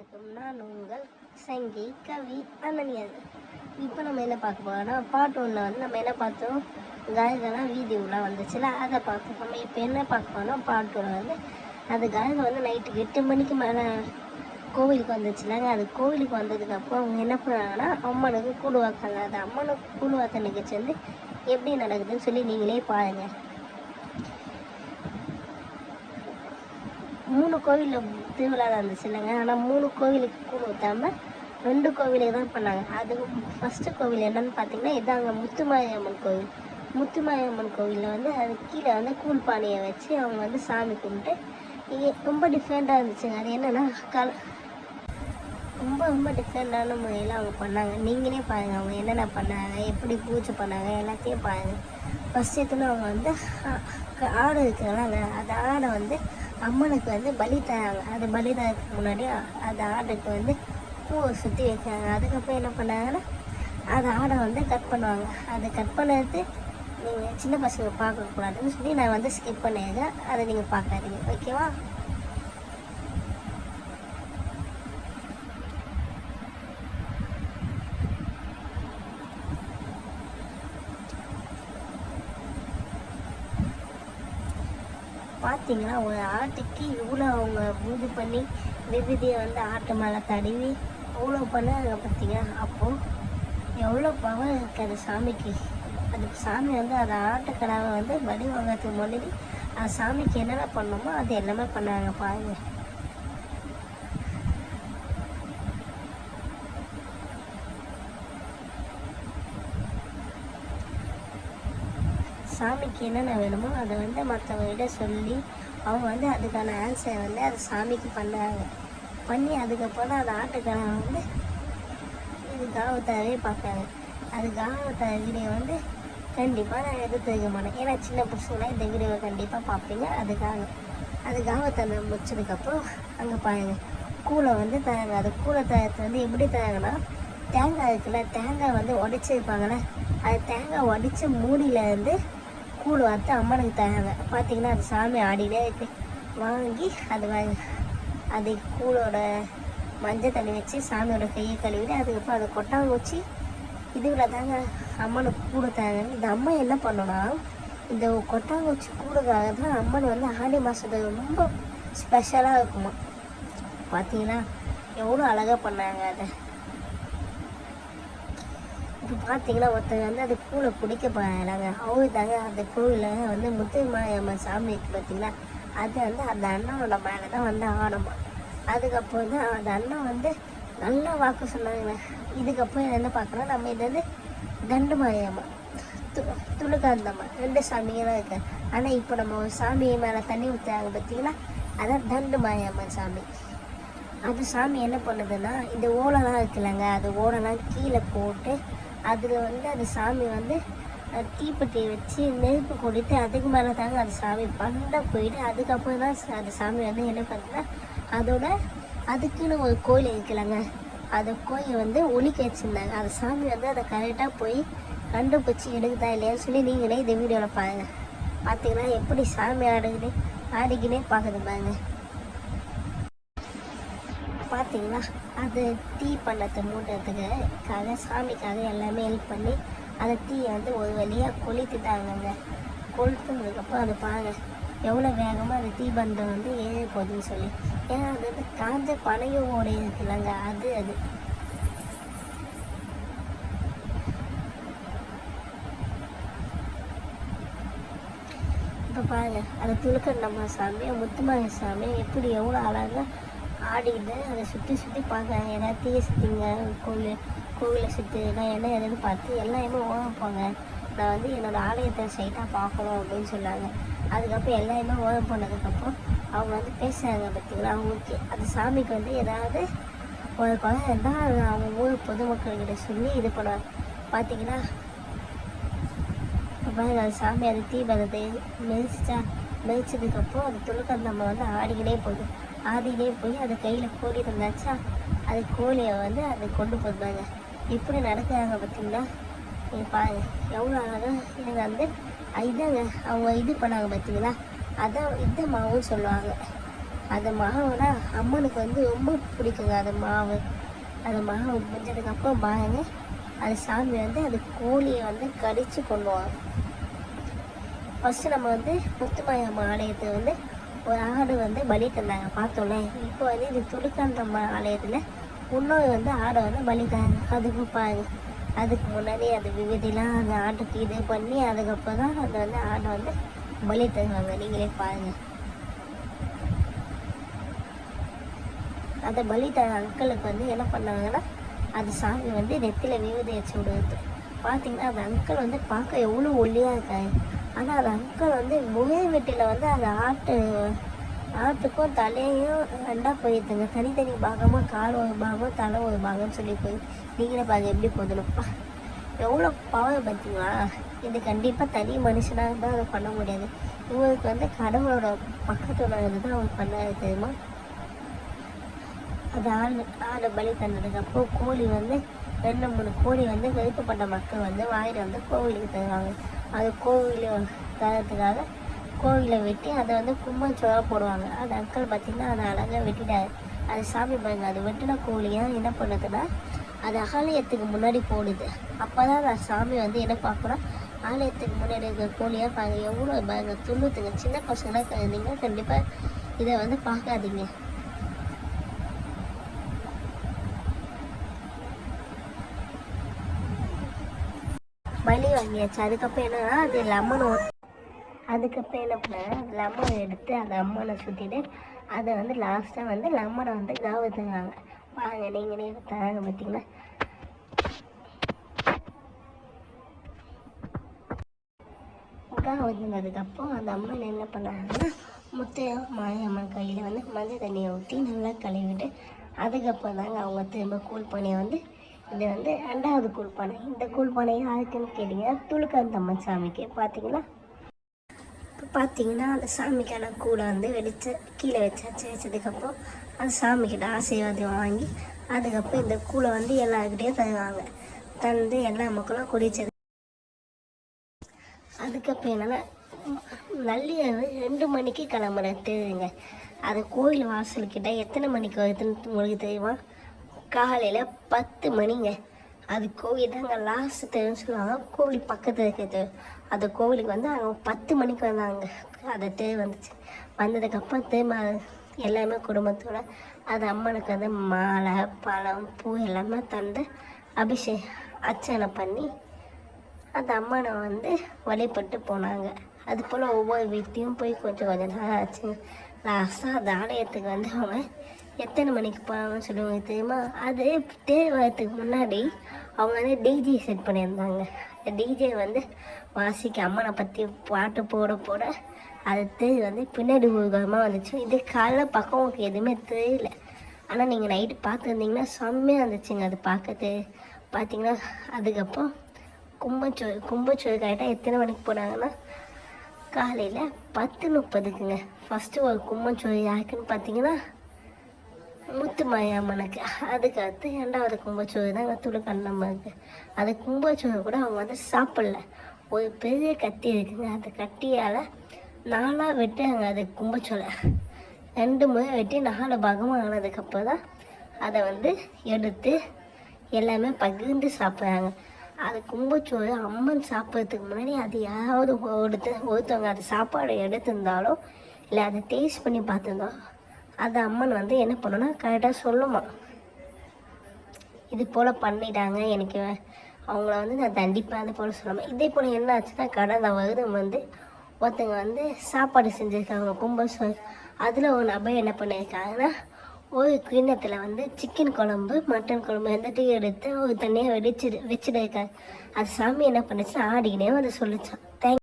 வணக்கம் நான் உங்கள் சங்கி கவி அனன்யல் இப்போ நம்ம என்ன பார்க்க போறோம்னா பாட்டு ஒன்றில் வந்து நம்ம என்ன பார்த்தோம்? காயகெல்லாம் வீதி உலா வந்துச்சுல அதை பார்த்தோம் நம்ம இப்போ என்ன பார்க்க போறோம்னா பாட்டு ஒன்று வந்து அது காயகம் வந்து நைட்டு எட்டு மணிக்கு மேலே கோவிலுக்கு வந்துச்சுலாங்க அது கோவிலுக்கு வந்ததுக்கப்புறம் அவங்க என்ன பண்ணாங்கன்னா அம்மனுக்கு கூடுவாக்காங்க அது அம்மனுக்கு கூடு நிகழ்ச்சி வந்து எப்படி நடக்குதுன்னு சொல்லி நீங்களே பாருங்கள் மூணு கோவிலில் திருவிழா இருந்துச்சுல்லங்க. ஆனால் மூணு கோவிலுக்கு கூழ் ஊற்றாம ரெண்டு கோவிலுக்கு தான் பண்ணாங்க. அது ஃபஸ்ட்டு கோவில் என்னன்னு பார்த்தீங்கன்னா இதாங்க முத்துமாரியம்மன் கோவில். முத்துமாரியம்மன் கோவிலில் வந்து அது கீழே வந்து கூழ் பானையை வச்சு அவங்க வந்து சாமி கும்பிட்டு இங்கே ரொம்ப டிஃப்ரெண்ட்டாக இருந்துச்சுங்க. அது என்னென்னா கல ரொம்ப ரொம்ப டிஃப்ரெண்ட்டான முறையில் அவங்க பண்ணாங்க. நீங்களே பாருங்கள் அவங்க என்னென்ன பண்ணாங்க எப்படி பூஜை பண்ணாங்க எல்லாத்தையும் பாருங்கள் ஃபஸ்ட் எடுத்துன்னு அவங்க வந்து க- ஆடு இருக்கிறாங்க அந்த ஆடை வந்து அம்மனுக்கு வந்து பலி தராங்க அது பலி தரதுக்கு முன்னாடி அந்த ஆடுக்கு வந்து பூவை சுற்றி வைக்கிறாங்க. அதுக்கப்புறம் என்ன பண்ணாங்கன்னா அந்த ஆடை வந்து கட் பண்ணுவாங்க. அதை கட் பண்ணது நீங்கள் சின்ன பசங்க பார்க்கக்கூடாதுன்னு சொல்லி நான் வந்து ஸ்கிப் பண்ணிடுறேன். அதை நீங்கள் பார்க்காதீங்க. ஓகேவா பார்த்தீங்கன்னா ஒரு ஆட்டுக்கு இவ்வளோ அவங்க பூஜை பண்ணி விபூதியை வந்து ஆட்டு மேலே தடவி அவ்வளோ பண்ணாங்க பார்த்தீங்க அப்போது எவ்வளோ பவர் இருக்குது சாமிக்கு. அது சாமி வந்து அந்த ஆட்டுக்கடாவை வந்து பலி வாங்கிறதுக்கு முன்னாடி அந்த சாமிக்கு என்னென்ன பண்ணணுமோ அது எல்லாமே பண்ணாங்க பாருங்கள் சாமிக்கு என்னென்ன வேணுமோ அதை வந்து மற்றவங்ககிட்ட சொல்லி அவங்க வந்து அதுக்கான ஆன்சரை வந்து அது சாமிக்கு பண்ணாங்க. பண்ணி அதுக்கப்புறம் தான் அந்த ஆட்டுக்காரன் வந்து இது காவத்தாவே பார்ப்பாங்க அது காவத்தார வந்து கண்டிப்பாக நான் எதுவும் தெரிவிக்க மாட்டேன். ஏன்னா சின்ன பசங்களாம் இந்த வீடியோவை கண்டிப்பாக பார்ப்பீங்க. அதுக்காக அது காவத்தாரை முடிச்சதுக்கப்புறம் அங்கே பாருங்க. கூளை வந்து தராங்க அது கூளை தரத்து வந்து எப்படி தராங்கன்னா தேங்காய் இருக்குல்ல தேங்காய் வந்து உடச்சி அது தேங்காய் உடைச்ச மூடியில் வந்து கூழ் வார்த்து அம்மனுக்கு தராங்க. பார்த்தீங்கன்னா அது சாமி ஆடினே இருக்கு. வாங்கி அது வாங்கி அது கூழோட மஞ்சள் தண்ணி வச்சு சாமியோட கையை கழுவிட்டு அதுக்கப்புறம் அதை கொட்டாங்குச்சி இதுவில் தாங்க அம்மனுக்கு கூடு தாங்க இந்த அம்மா என்ன பண்ணோன்னா இந்த கொட்டாங்குச்சி கூடுக்காக தான் அம்மன் வந்து ஆடி மாதத்துக்கு ரொம்ப ஸ்பெஷலாக இருக்குமா. பார்த்தீங்கன்னா எவ்வளோ அழகாக பண்ணாங்க அதை. இப்போ பார்த்தீங்கன்னா ஒருத்தங்க வந்து அது கூலை பிடிக்க போகிறாங்க அவங்க தாங்க அந்த கோவிலில் வந்து முத்துமாயம்மன் சாமி இருக்குது பார்த்தீங்களா? அது வந்து அந்த அண்ணனோட மேலே தான் வந்து ஆடமா அதுக்கப்புறம் தான் அந்த அண்ணன் வந்து நல்ல வாக்கு சொன்னாங்க. இதுக்கப்புறம் என்ன பார்க்குறோம்? நம்ம இது வந்து தண்டு மாயம்மா து துளுக்காந்தம்மா ரெண்டு சாமிங்க தான் இருக்கு ஆனால் இப்போ நம்ம ஒரு சாமி மேலே தண்ணி ஊற்றுறாங்க பார்த்தீங்களா? அதான் தண்டு மாயம்மன் சாமி. அது சாமி என்ன பண்ணுதுன்னா இந்த ஓலைலாம் இருக்குல்லங்க அது ஓலைலாம் கீழே போட்டு அதில் வந்து அந்த சாமி வந்து தீப்பெட்டி தீப்பெட்டியை வச்சு நெருப்பு கொடுத்து அதுக்கு மேலே தாங்க அந்த சாமி பண்ண போயிட்டு அதுக்கப்புறம் தான் அந்த சாமி வந்து என்ன பண்ணுதுன்னா அதோட அதுக்குன்னு ஒரு கோயில் இருக்கலாங்க அந்த கோயில் வந்து ஒலிக்க வச்சுருந்தாங்க. அந்த சாமி வந்து அதை கரெக்டாக போய் கண்டுபிடிச்சி எடுக்குதா இல்லையான்னு சொல்லி நீங்களே இந்த வீடியோவில் பாருங்கள் பார்த்தீங்கன்னா எப்படி சாமி ஆடுகுது ஆடிக்கினே பார்க்குது பாருங்க. பார்த்தீங்களா அது டீ பண்ணத்தை கதை சாமிக்காக எல்லாமே ஹெல்ப் பண்ணி அந்த டீயை வந்து ஒரு வழியாக கொளுத்திட்டாங்கங்க. கொளுத்துனதுக்கப்புறம் அது பாருங்கள் எவ்வளோ வேகமாக அந்த தீபந்தம் வந்து ஏறி போகுதுன்னு சொல்லி. ஏன்னா அது வந்து காஞ்ச பனையும் ஓடி இருக்குல்லங்க அது அது. இப்போ பாருங்க அந்த துளுக்கண்டம்மா சாமி முத்துமாரி சாமி எப்படி எவ்வளோ அழகாக ஆடிக்கிட்டு அதை சுற்றி சுற்றி பார்க்குறாங்க ஏதாவது தீய சுற்றிங்க கோவில் கோவிலை சுற்றிலாம் என்ன எதுன்னு பார்த்து எல்லாருமே ஓரம் போங்க நான் வந்து என்னோடய ஆலயத்தை சைட்டாக பார்க்கணும் அப்படின்னு சொன்னாங்க. அதுக்கப்புறம் எல்லாருமே ஓரம் போனதுக்கப்புறம் அவங்க வந்து பேசுகிறாங்க பார்த்திங்களா அவங்களுக்கு அந்த சாமிக்கு வந்து ஏதாவது ஒரு குழந்தை இருந்தால் அவங்க ஊர் பொதுமக்கள்கிட்ட சொல்லி இது பண்ணுவாங்க பார்த்தீங்கன்னா பாருங்க சாமி அது தீபத்தை மெரிச்சிச்சா மேய்ச்சதுக்கப்புறம் அது துளுக்கந்தம்மா வந்து ஆடிக்கிட்டே போகுது. ஆடிக்கிட்டே போய் அது கையில் கோழி இருந்தாச்சா அது கோழியை வந்து அது கொண்டு போயிருந்தாங்க இப்படி நடக்கிறாங்க பார்த்தீங்கன்னா நீங்கள் பாருங்க எவ்வளோ அழகாக இது வந்து இதாங்க அவங்க இது பண்ணாங்க பார்த்தீங்களா? அதான் இந்த மாவுன்னு சொல்லுவாங்க. அந்த மாவுனா அம்மனுக்கு வந்து ரொம்ப பிடிக்குங்க அந்த மாவு. அந்த மாவு முடிஞ்சதுக்கப்புறம் பாருங்க அது சாமி வந்து அது கோழியை வந்து கடித்து கொள்ளுவாங்க ஃபஸ்ட்டு நம்ம வந்து முத்துமாயம்ம ஆலயத்தை வந்து ஒரு ஆடு வந்து பலி தந்தாங்க பார்த்தோம்ல. இப்போ வந்து இது துடுக்காந்தம்ம ஆலயத்தில் இன்னொரு வந்து ஆடை வந்து பலி தராங்க அதுக்கு பாருங்க. அதுக்கு முன்னாடி அது விபதிலாம் அந்த ஆட்டுக்கு இது பண்ணி அதுக்கப்புறம் தான் அது வந்து ஆடை வந்து பலி தருவாங்க நீங்களே பாருங்கள் அந்த பலி தர அங்கிளுக்கு வந்து என்ன பண்ணாங்கன்னா அது சாமி வந்து நெத்தியில் விபதி வச்சு விடுவது பார்த்தீங்கன்னா அந்த அங்கிள் வந்து பார்க்க எவ்வளோ ஒல்லியாக இருக்காரு. ஆனால் அந்த அங்கிள் வந்து முகை வெட்டியில் வந்து அந்த ஆட்டு ஆட்டுக்கும் தலையும் ரெண்டாக போயிருந்தாங்க தனித்தனி பாகமாக கால் ஒரு பாகம் தலை ஒரு பாகம்னு சொல்லி போய் நீங்களே பாருங்க எப்படி போதணும்ப்பா எவ்வளோ பவர் பார்த்தீங்களா? இது கண்டிப்பாக தனி மனுஷனாக தான் அதை பண்ண முடியாது. இவருக்கு வந்து கடவுளோட பக்கத்தில் இருந்து தான் அவர் பண்ணாரு தெரியுமா? அது ஆடு ஆடு பலி அப்போ கோழி வந்து ரெண்டு மூணு கோழி வந்து விருப்பப்பட்ட மக்கள் வந்து வாங்கிட்டு வந்து கோவிலுக்கு தருவாங்க. அது கோவில் தரத்துக்காக கோவிலை வெட்டி அதை வந்து கும்பச்சோறாக போடுவாங்க. அது அக்கள் பார்த்திங்கன்னா அதை அழகாக வெட்டிட்டாரு. அது சாமி பாருங்க அது வெட்டின கோழியாக என்ன பண்ணுதுன்னா அது ஆலயத்துக்கு முன்னாடி போடுது. அப்போ தான் அந்த சாமி வந்து என்ன பார்க்குறோம் ஆலயத்துக்கு முன்னாடி இருக்கிற கோழியாக பாருங்க எவ்வளோ பாருங்க துண்ணுத்துங்க சின்ன பசங்களாம் இருந்தீங்க கண்டிப்பாக இதை வந்து பார்க்காதீங்க பலி வாங்கியாச்சு அதுக்கப்புறம் என்னன்னா அது லெமன் அதுக்கப்புறம் என்ன பண்ணேன் லெமன் எடுத்து அந்த அம்மனை சுற்றிட்டு அதை வந்து லாஸ்ட்டாக வந்து லெமனை வந்து காவத்துங்காங்க வாங்க நீங்களே தராங்க பார்த்தீங்கன்னா காவத்துனதுக்கப்புறம் அந்த அம்மன் என்ன பண்ணாங்கன்னா முத்தையா மாரியம்மன் கையில் வந்து மஞ்சள் தண்ணியை ஊற்றி நல்லா கழுவிட்டு அதுக்கப்புறம் தாங்க அவங்க திரும்ப கூல் பண்ணி வந்து இது வந்து ரெண்டாவது கூழ்பானை. இந்த கூழ்பானை யாருக்குன்னு கேட்டிங்கன்னா துளுக்கந்தம்மன் சாமிக்கு. பார்த்தீங்கன்னா இப்போ பார்த்தீங்கன்னா அந்த சாமிக்கான கூடை வந்து வெடிச்சு கீழே வச்சாச்சு வச்சதுக்கப்புறம் அந்த சாமிக்கிட்ட ஆசீர்வாதம் வாங்கி அதுக்கப்புறம் இந்த கூலை வந்து எல்லாருக்கிட்டையும் தருவாங்க. தந்து எல்லா மக்களும் குடிச்சது. அதுக்கப்புறம் என்னென்னா நள்ளிரவு ரெண்டு மணிக்கு கிளம்புற தெரியுங்க அது கோயில் வாசல்கிட்ட எத்தனை மணிக்கு வருதுன்னு உங்களுக்கு தெரியுமா? காலையில் பத்து மணிங்க. அது கோவில் தாங்க லாஸ்ட் தெருன்னு சொல்லுவாங்க கோவில் பக்கத்தில் இருக்கிறது அந்த கோவிலுக்கு வந்து அவங்க பத்து மணிக்கு வந்தாங்க. அந்த தே வந்துச்சு. வந்ததுக்கப்புறம் திரும்ப எல்லாமே குடும்பத்தோட அது அம்மனுக்கு வந்து மாலை பழம் பூ எல்லாமே தந்து அபிஷேக் அர்ச்சனை பண்ணி அந்த அம்மனை வந்து வழிபட்டு போனாங்க. அது போல் ஒவ்வொரு வீட்லேயும் போய் கொஞ்சம் கொஞ்சம் நாள் ஆச்சு. லாஸ்ட்டாக அந்த ஆலயத்துக்கு வந்து அவங்க எத்தனை மணிக்கு போகலாம்னு சொல்லுவாங்க தெரியுமா? அது தேர் வரத்துக்கு முன்னாடி அவங்க வந்து டிஜே செட் பண்ணியிருந்தாங்க. அந்த டிஜே வந்து வாசிக்க அம்மனை பற்றி பாட்டு போட போட அது தேர் வந்து பின்னாடி ஊர்கமாக வந்துச்சு. இது காலைல பக்கம் உங்களுக்கு எதுவுமே தெரியல. ஆனால் நீங்கள் நைட்டு பார்த்துருந்தீங்கன்னா செம்மையாக இருந்துச்சுங்க அது பார்க்கறது பார்த்தீங்கன்னா அதுக்கப்புறம் கும்பச்சோ கும்பச்சோறு கரெக்டாக எத்தனை மணிக்கு போனாங்கன்னா காலையில் பத்து முப்பதுக்குங்க. ஃபஸ்ட்டு ஒரு கும்பச்சோறு யாருக்குன்னு பார்த்தீங்கன்னா முத்து மாயாமனுக்கு அதுக்கு அடுத்து ரெண்டாவது கும்பச்சோறு தான்? துளுக்கண்ணம்மனுக்கு அது கும்பச்சோறு கூட அவங்க வந்து சாப்பிடல. ஒரு பெரிய கத்தி இருக்குங்க. அந்த கத்தியால் நாலாக வெட்டுறாங்க அது கும்பச்சோலை. ரெண்டு முறை வெட்டி நாலு பாகமாக ஆனதுக்கப்புறம் தான் அதை வந்து எடுத்து எல்லாமே பகிர்ந்து சாப்பிட்றாங்க. அது கும்பச்சோறு அம்மன் சாப்பிட்றதுக்கு முன்னாடி அது யாராவது ஒருத்த ஒருத்தவங்க அது சாப்பாடு எடுத்திருந்தாலோ இல்லை அதை டேஸ்ட் பண்ணி பார்த்துருந்தோம் அது அம்மன் வந்து என்ன பண்ணுன்னா கரெக்டாக சொல்லுமா இது போல் பண்ணிட்டாங்க எனக்கு அவங்கள வந்து நான் தண்டிப்பேன் அது போல் சொல்லாமல் இதே போல் என்ன ஆச்சுன்னா கடந்த வருடம் வந்து ஒருத்தங்க வந்து சாப்பாடு செஞ்சுருக்காங்க கும்பசோறு அதில் ஒரு நபர் என்ன பண்ணியிருக்காங்கன்னா ஒரு கிண்ணத்தில் வந்து சிக்கன் குழம்பு மட்டன் குழம்பு ரெண்டுத்தையும் எடுத்து ஒரு தனியாக வெடிச்சு வச்சுட்டு இருக்காரு அது சாமி என்ன பண்ணுச்சுன்னா ஆடிக்கினே வந்து சொல்லிச்சான்.